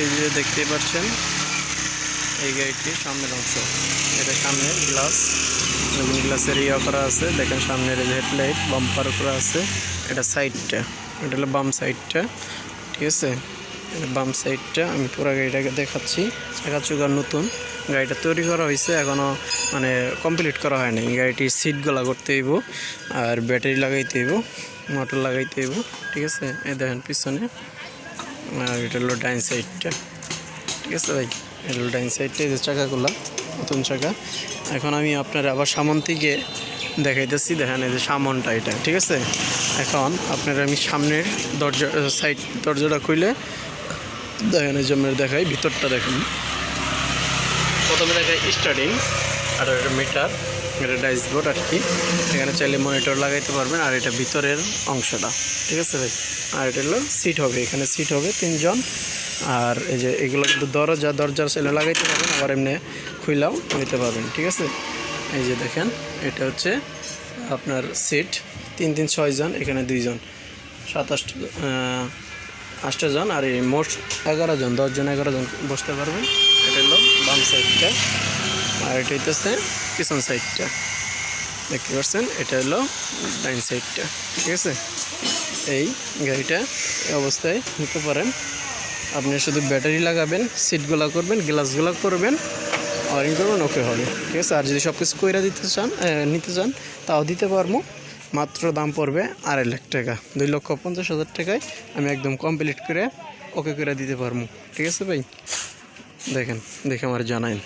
এই যে দেখতেই পাচ্ছেন, এই গাড়িটি সামনের অংশ। এটা সামনে গ্লাস নতুন গ্লাসের ইয়া করা আছে, দেখেন সামনের হেডলাইট বাম্পার করা আছে, এটা সাইডটা এটা হলো বাম সাইডটা ঠিক আছে? বাম সাইডটা আমি পুরো গাড়িটাকে দেখাচ্ছি। চাকা চুকার নতুন, গাড়িটা তৈরি করা হয়েছে এখনও মানে কমপ্লিট করা হয়নি। গাড়িটির সিটগুলা করতে হইব, আর ব্যাটারি লাগাইতে হইব মোটর লাগাইতে হইব, ঠিক আছে? এই দেখেন পিছনে। আর এটা হলো ডাইন সাইডটা। ঠিক আছে ভাই? এটা হলো ডাইন সাইডটা যে চাকাগুলো নতুন চাকা। এখন আমি আপনার আবার সামন থেকে দেখাইতেছি, দেখেন এই যে সামনটা এটা, ঠিক আছে? এখন আপনার আমি সামনের দরজা, সাইড দরজাটা খুলে দেখেন, এই জন্য দেখাই, ভিতরটা দেখেন। প্রথমে দেখাই স্টার্টিং আর এটা মিটার এটা ডাইসবোর্ড আর কি। এখানে চাইলে মনিটর লাগাইতে পারবেন, আর এটা ভিতরের অংশটা, ঠিক আছে ভাই? আর এটা হলো সিট হবে, এখানে সিট হবে তিনজন। আর এই যে এগুলো কিন্তু দরজা, দরজার চাইলে লাগাইতে পারবেন, আবার এমনি খুইলাও নিতে পারবেন, ঠিক আছে? এই যে দেখেন, এটা হচ্ছে আপনার সিট তিন তিন ছয়জন এখানে দুইজন। সাতাশটা আটটা জন, আর এই মোট এগারো জন, দশজন, এগারো জন বসতে পারবেন। এটা হলো বাম সাইডটা আর এটা হইতেছে পিছন সাইডটা। দেখতে পাচ্ছেন? এটা হলো ডাইন সাইডটা, ঠিক আছে? এই গাড়িটা অবস্থায় নিতে পারেন। আপনি শুধু ব্যাটারি লাগাবেন, সিটগুলো করবেন, গ্লাসগুলো করবেন, ওয়ারিং করবেন, ওকে হবে, ঠিক আছে? আর যদি সব কিছু কইরা দিতে চান নিতে চান, তাও দিতে পারব। মাত্র দাম পড়বে আড়াই লাখ টাকা, দুই লক্ষ পঞ্চাশ হাজার টাকায় আমি একদম কমপ্লিট করে ওকে করে দিতে পারব, ঠিক আছে ভাই? দেখেন, দেখে আমার জানাইন।